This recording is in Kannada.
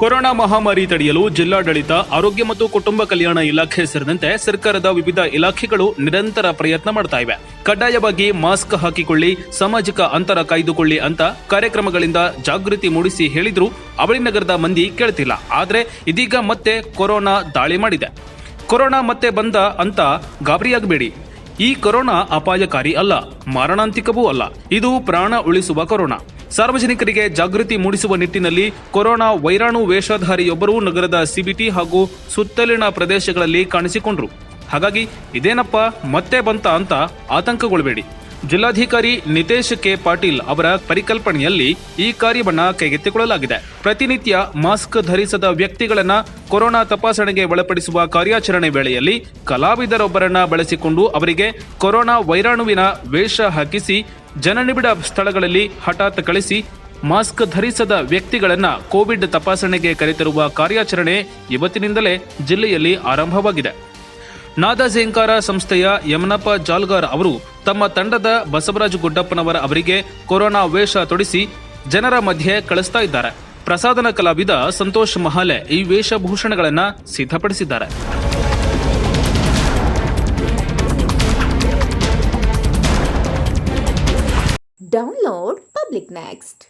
ಕೊರೋನಾ ಮಹಾಮಾರಿ ತಡೆಯಲು ಜಿಲ್ಲಾಡಳಿತ, ಆರೋಗ್ಯ ಮತ್ತು ಕುಟುಂಬ ಕಲ್ಯಾಣ ಇಲಾಖೆ ಸೇರಿದಂತೆ ಸರ್ಕಾರದ ವಿವಿಧ ಇಲಾಖೆಗಳು ನಿರಂತರ ಪ್ರಯತ್ನ ಮಾಡ್ತಾ ಇವೆ. ಕಡ್ಡಾಯವಾಗಿ ಮಾಸ್ಕ್ ಹಾಕಿಕೊಳ್ಳಿ, ಸಾಮಾಜಿಕ ಅಂತರ ಕಾಯ್ದುಕೊಳ್ಳಿ ಅಂತ ಕಾರ್ಯಕ್ರಮಗಳಿಂದ ಜಾಗೃತಿ ಮೂಡಿಸಿ ಹೇಳಿದ್ರು ಅವಳಿ ನಗರದ ಮಂದಿ ಕೇಳ್ತಿಲ್ಲ. ಆದರೆ ಇದೀಗ ಮತ್ತೆ ಕೊರೋನಾ ದಾಳಿ ಮಾಡಿದೆ. ಕೊರೋನಾ ಮತ್ತೆ ಬಂದ ಅಂತ ಗಾಬರಿಯಾಗಬೇಡಿ. ಈ ಕೊರೋನಾ ಅಪಾಯಕಾರಿ ಅಲ್ಲ, ಮಾರಣಾಂತಿಕವೂ ಅಲ್ಲ. ಇದು ಪ್ರಾಣ ಉಳಿಸುವ ಕೊರೋನಾ. ಸಾರ್ವಜನಿಕರಿಗೆ ಜಾಗೃತಿ ಮೂಡಿಸುವ ನಿಟ್ಟಿನಲ್ಲಿ ಕೊರೋನಾ ವೈರಾಣು ವೇಷಧಾರಿಯೊಬ್ಬರು ನಗರದ ಸಿಬಿಟಿ ಹಾಗೂ ಸುತ್ತಲಿನ ಪ್ರದೇಶಗಳಲ್ಲಿ ಕಾಣಿಸಿಕೊಂಡ್ರು. ಹಾಗಾಗಿ ಇದೇನಪ್ಪ ಮತ್ತೆ ಬಂತ ಅಂತ ಆತಂಕಗೊಳ್ಳಬೇಡಿ ಜಿಲ್ಲಾಧಿಕಾರಿ ನಿತೇಶ್ ಕೆ ಪಾಟೀಲ್ ಅವರ ಪರಿಕಲ್ಪನೆಯಲ್ಲಿ ಈ ಕಾರ್ಯವನ್ನು ಕೈಗೆತ್ತಿಕೊಳ್ಳಲಾಗಿದೆ. ಪ್ರತಿನಿತ್ಯ ಮಾಸ್ಕ್ ಧರಿಸದ ವ್ಯಕ್ತಿಗಳನ್ನ ಕೊರೋನಾ ತಪಾಸಣೆಗೆ ಒಳಪಡಿಸುವ ಕಾರ್ಯಾಚರಣೆ ವೇಳೆಯಲ್ಲಿ ಕಲಾವಿದರೊಬ್ಬರನ್ನ ಬಳಸಿಕೊಂಡು ಅವರಿಗೆ ಕೊರೋನಾ ವೈರಾಣುವಿನ ವೇಷ ಹಾಕಿಸಿ ಜನನಿಬಿಡ ಸ್ಥಳಗಳಲ್ಲಿ ಹಠಾತ್ ಕಳಿಸಿ ಮಾಸ್ಕ್ ಧರಿಸದ ವ್ಯಕ್ತಿಗಳನ್ನ ಕೋವಿಡ್ ತಪಾಸಣೆಗೆ ಕರೆತರುವ ಕಾರ್ಯಾಚರಣೆ ಇವತ್ತಿನಿಂದಲೇ ಜಿಲ್ಲೆಯಲ್ಲಿ ಆರಂಭವಾಗಿದೆ. ನಾದ ಝೇಂಕಾರ ಸಂಸ್ಥೆಯ ಯಮನಪ್ಪ ಜಾಲ್ಗಾರ್ ಅವರು ತಮ್ಮ ತಂಡದ ಬಸವರಾಜ ಗುಡ್ಡಪ್ಪನವರ ಅವರಿಗೆ ಕೊರೋನಾ ವೇಷ ತೊಡಿಸಿ ಜನರ ಮಧ್ಯೆ ಕಳಿಸ್ತಾ ಇದ್ದಾರೆ. ಪ್ರಸಾದನ ಕಲಾವಿದ ಸಂತೋಷ್ ಮಹಾಲೆ ಈ ವೇಷಭೂಷಣಗಳನ್ನು ಸಿದ್ಧಪಡಿಸಿದ್ದಾರೆ. Download Public Next.